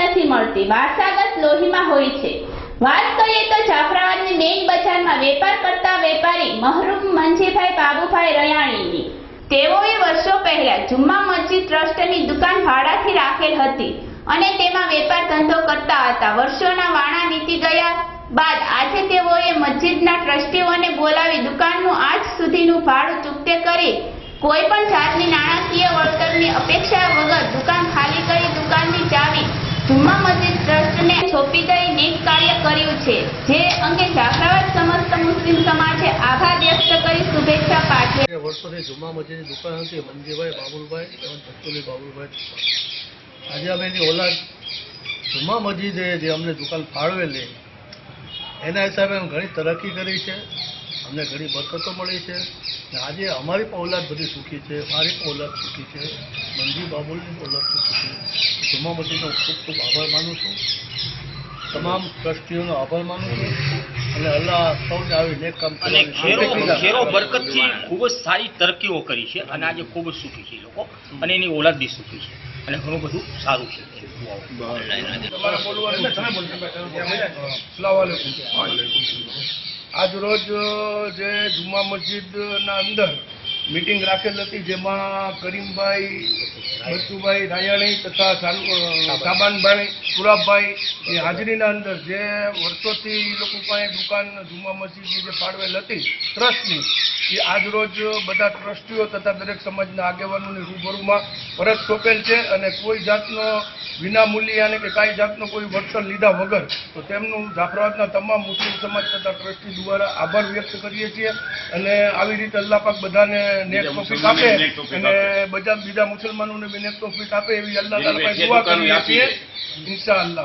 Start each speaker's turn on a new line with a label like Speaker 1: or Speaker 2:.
Speaker 1: નથી મળતી. વારસાગત લોહીમાં હોય છે. વાત કરીએ તો જાફરાબાદની મેઇન બજારમાં વેપાર કરતા વેપારી મહરૂમ મંજીભાઈ બાબુભાઈ રયાણીની. તેઓએ વર્ષો પહેલા જુમ્મા મસ્જિદ ટ્રસ્ટની દુકાન ભાડાથી રાખેલ હતી અને તેમાં વેપાર ધંધો કરતા હતા. વર્ષોના વાણા વીતી ગયા બાદ આજે તેઓએ મસ્જિદના ટ્રસ્ટીઓને બોલાવી દુકાનનું આજ સુધીનું ભાડું ચૂકતે કરી કોઈ પણ જાતની નાણાકીય વળતરની અપેક્ષા વગર દુકાન ખાલી કરી દુકાનની ચાવી જુમ્મા મસ્જિદ ટ્રસ્ટને સોંપી દઈ નેક કાર્ય છે. જે અંગે જાફરાબાદ સમસ્ત મુસ્લિમ સમાજે આભાર વ્યક્ત કરી શુભેચ્છા પાઠવી
Speaker 2: વર્ષોથી જુમ્મા મસ્જિદની દુકાન હતી, મંજીભાઈ, બાબુલભાઈ અને ભક્તુલી બાબુલભાઈ આજે અમે એની ઓલાદ જુમા મસ્જિદે જે અમને દુકાન ફાળવેલી, એના હિસાબે અમે ઘણી તરક્કી કરી છે. અમને ઘણી બરકતો મળી છે. ને આજે અમારી પણ ઓલાદ બધી સુખી છે. મારી ઓલાદ સુખી છે. મંજી બાબુલની પણ ઓલાદ સુખી છે. જુમ્મા મસ્જિદનો ખૂબ ખૂબ આભાર માનું છું. તમામ ટ્રસ્ટીઓનો આભાર માનું છું અને અલ્લાહ સૌને આવી નેક કામ
Speaker 3: અને ખેરો ખેરો બરકતથી ખૂબ જ સારી તરક્કીઓ કરી છે અને આજે ખૂબ જ સુખી છે લોકો. અને એની ઓલાદ બી સુખી છે. અને ઘણું બધું સારું છે.
Speaker 4: આજ રોજ જે જુમા મસ્જિદના અંદર મીટિંગ રાખેલ હતી જેમાં કરીમભાઈ બચુભાઈ રાયાણી તથા સાબાનભાઈ સુરાબભાઈ એ હાજરીના અંદર જે વર્ષોથી એ લોકો પાસે દુકાન જુમા મસ્જિદની જે ફાળવેલ હતી ટ્રસ્ટની એ આજરોજ બધા ટ્રસ્ટીઓ તથા દરેક સમાજના આગેવાનોની રૂબરૂમાં પરત સોંપેલ છે અને કોઈ જાતનો વિના મૂલ્યે અને કે કાંઈ જાતનો કોઈ વળતર લીધા વગર તો તેમનું જાફરાબાદના તમામ મુસ્લિમ સમાજ તથા ટ્રસ્ટી દ્વારા આભાર વ્યક્ત કરીએ છીએ અને આવી રીતે અલ્લાહ પાક બધાને નેક તોફીક આપે અને બધા બીજા મુસલમાનોને બી નેક તોફીક આપે એવી અલ્લાહ તાલા પાસે દુઆ કરીએ છીએ. ઇન્શાઅલ્લાહ.